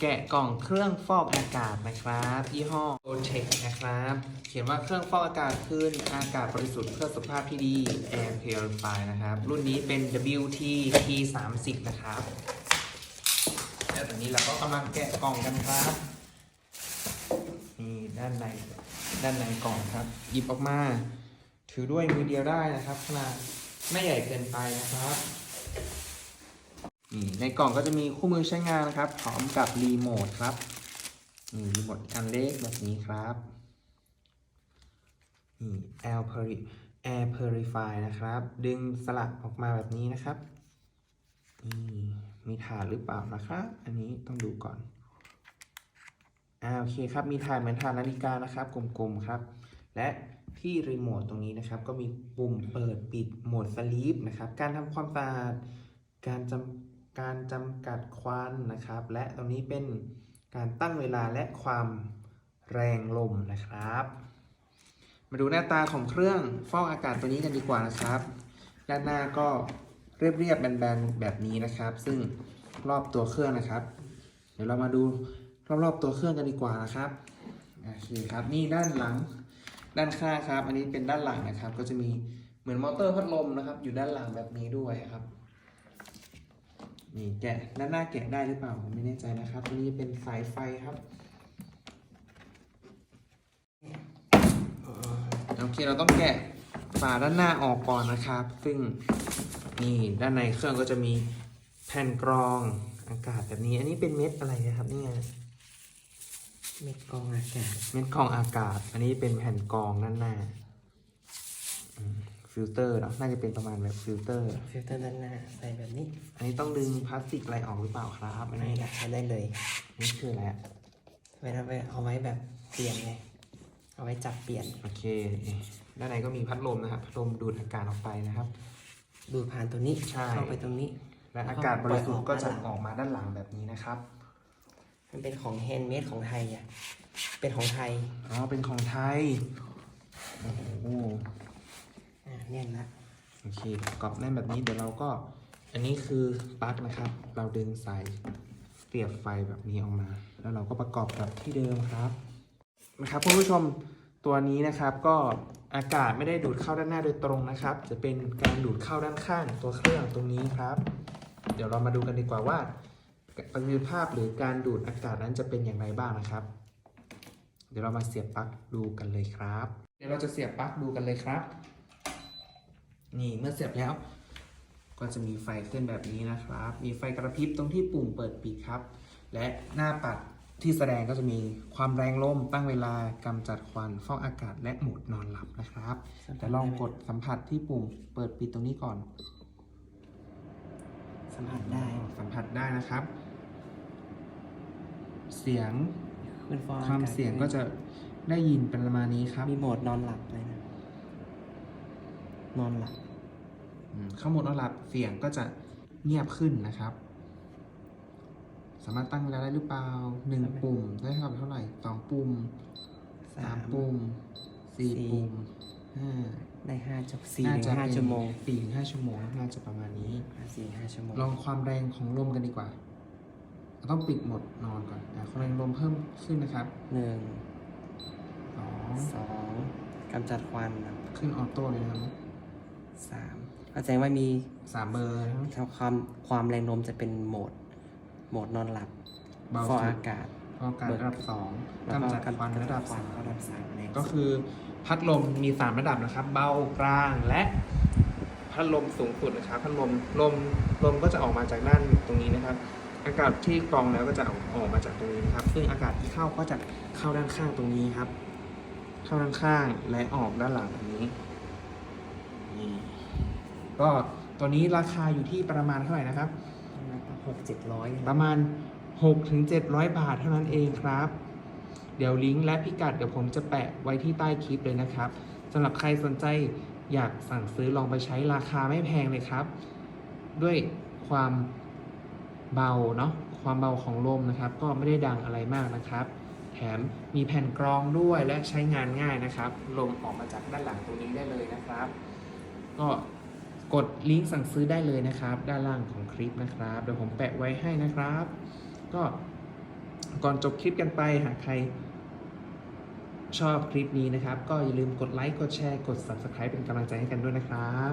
แกะกล่องเครื่องฟอกอากาศนะครับยี่ห้อ o t e c นะครับ เขียนว่าเครื่องฟอกอากาศขึ้นอากาศบริสุทธิ์เพื่อสุขภาพที่ดี Air Purify นะครับ รุ่นนี้เป็น WT P30 นะครับ แล้วตอนนี้เราก็กำลังแกะกล่องกันครับนี่ด้านในด้านในกล่องครับ หยิบออกมา ถือด้วยมือเดียวได้นะครับ ขนาดไม่ใหญ่เกินไปนะครับ นี่ในกล่องก็จะมีคู่มือใช้งานนะครับ พร้อมกับรีโมทครับนี่รีโมทอันเล็กแบบนี้ครับนี่ Air Puri Air Purify นะครับ ดึงสลักออกมาแบบนี้นะครับนี่มีฐานหรือเปล่านะครับ อันนี้ต้องดูก่อนอ่าโอเคครับ มีฐานเหมือนฐานนาฬิกานะครับ กลมๆครับ และที่รีโมทตรงนี้นะครับ ก็มีปุ่มเปิดปิดโหมดสลีปนะครับ การทำความสะอาดการจำ การจำกัดควันนะครับ และตรงนี้เป็นการตั้งเวลาและความแรงลมนะครับ มาดูหน้าตาของเครื่องฟอกอากาศตัวนี้กันดีกว่านะครับ ด้านหน้าก็เรียบๆแบนๆแบบนี้นะครับ ซึ่งรอบตัวเครื่องนะครับ เดี๋ยวเรามาดูรอบๆตัวเครื่องกันดีกว่านะครับโอเคครับนี่ด้านหลังด้านข้างครับ อันนี้เป็นด้านหลังนะครับ ก็จะมีเหมือนมอเตอร์พัดลมนะครับ อยู่ด้านหลังแบบนี้ด้วยครับ นี่แกะด้านหน้าแกะได้หรือเปล่าผมไม่แน่ใจนะครับตัวนี้เป็นสายไฟครับเอ่อโอเคเราต้องแกะฝาด้านหน้าออกก่อนนะครับ ซึ่งนี่ด้านในเครื่องก็จะมีแผ่นกรองอากาศแบบนี้ อันนี้เป็นเม็ดอะไรนะครับเนี่ยเม็ดกรองอากาศ เม็ดกรองอากาศ อันนี้เป็นแผ่นกรองด้านหน้าอืม ฟิลเตอร์เนอะน่าจะเป็นประมาณแบบฟิลเตอร์ ฟิลเตอร์ด้านหน้าใส่แบบนี้อันนี้ต้องดึงพลาสติกอะไรออกหรือเปล่าครับอันไม่นี้ละใช้ได้เลยนี่คืออะไรอะไว้ทำไว้เอาไว้แบบเปลี่ยนไงเอาไว้จับเปลี่ยน โอเคด้านในก็มีพัดลมนะครับพัดลมดูดอากาศออกไปนะครับ ดูดผ่านตัวนี้ใช่ เข้าไปตรงนี้ และอากาศบริสุทธิ์ก็จะปล่อยออกมาด้านหลังออกมาด้านหลังแบบนี้นะครับมันเป็นของแฮนด์เมดของไทยอะเป็นของไทยอ๋อเป็นของไทยโอ้โหอ่า แน่นละโอเคกรอบแน่นแบบนี้เดี๋ยวเราก็ อันนี้คือปลั๊กนะครับ เราดึงสายเสียบไฟแบบนี้ออกมา แล้วเราก็ประกอบกับที่เดิมครับนะครับคุณผู้ชมตัวนี้นะครับก็อากาศไม่ได้ดูดเข้าด้านหน้าโดยตรงนะครับ จะเป็นการดูดเข้าด้านข้างตัวเครื่องตรงนี้ครับ เดี๋ยวเรามาดูกันดีกว่าว่าประสิทธิภาพหรือการดูดอากาศนั้นจะเป็นอย่างไรบ้างนะครับ เดี๋ยวเรามาเสียบปลั๊กดูกันเลยครับ เดี๋ยวเราจะเสียบปลั๊กดูกันเลยครับ นี่เมื่อเสียบแล้ว ก็จะมีไฟขึ้นแบบนี้นะครับ มีไฟกระพริบตรงที่ปุ่มเปิดปิดครับ และหน้าปัดที่แสดงก็จะมีความแรงลมตั้งเวลากำจัดควันฟอกอากาศและโหมดนอนหลับนะครับ แต่ลองกดสัมผัสที่ปุ่มเปิดปิดตรงนี้ก่อน สัมผัสได้สัมผัสได้นะครับ เสียงขึ้นฟองความเสียงก็จะได้ยินเป็นประมาณนี้ครับ มีโหมดนอนหลับเลยนะ นอนหลับอืมเข้าโหมดนอนหลับเสียงก็จะเงียบขึ้นนะครับ สามารถตั้งเวลาได้หรือเปล่าหนึ่งปุ่มได้เท่ากับเท่าไหร่สองปุ่มสามปุ่มสี่สี่ปุ่มห้าได้ห้าชั่วสี่น่าถึจะงห้าเป็นชั่วโมงสี่ถึงห้าชั่วโมงน่าจะประมาณนี้อ่าสี่ห้าชั่วโมงลองความแรงของลมกันดีกว่าเราต้องปิดโหมดนอนก่อนอะความแรงลมเพิ่มขึ้นนะครับหนึ่งสองสองกำจัดควันครับขึ้นออโต้เลยนะครับ สามก็แสดงว่ามีสามเบอร์นะครับถ้าความความแรงลมจะเป็นโหมด โหมดนอนหลับเบาฟอกสุด อากาศฟอกอากาศระดับสองแล้วก็กำจัดควันระดับควัสานมระดับสามแรงก็คือพัดลมมี3ระดับนะครับ เบากลางและพัดลมสูงสุดนะครับ พัดลมลมลมก็จะออกมาจากด้านตรงนี้นะครับ อากาศที่กรองแล้วก็จะออกออกมาจากตรงนี้นะครับ ซึ่งอากาศที่เข้าก็จะเข้าด้านข้างตรงนี้ครับ เข้าด้านข้างและออกด้านหลังตรงนี้นี่ ก็ตัวนี้ราคาอยู่ที่ประมาณเท่าไหร่นะครับ หกเจ็ดร้อยประมาณ 6-700 บาทเท่านั้นเองครับ เดี๋ยวลิงก์และพิกัดเดี๋ยวผมจะแปะไว้ที่ใต้คลิปเลยนะครับสำหรับใครสนใจอยากสั่งซื้อลองไปใช้ราคาไม่แพงเลยครับ ด้วยความเบาเนาะความเบาของลมนะครับ ก็ไม่ได้ดังอะไรมากนะครับ แถมมีแผ่นกรองด้วยและใช้งานง่ายนะครับ ลมออกมาจากด้านหลังตรงนี้ได้เลยนะครับ ก็ กดลิงก์สั่งซื้อได้เลยนะครับ ด้านล่างของคลิปนะครับ เดี๋ยวผมแปะไว้ให้นะครับ ก็ก่อนจบคลิปกันไปหากใครชอบคลิปนี้นะครับ ก็อย่าลืมกดไลค์กดแชร์กด Subscribe เป็นกำลังใจให้กันด้วยนะครับ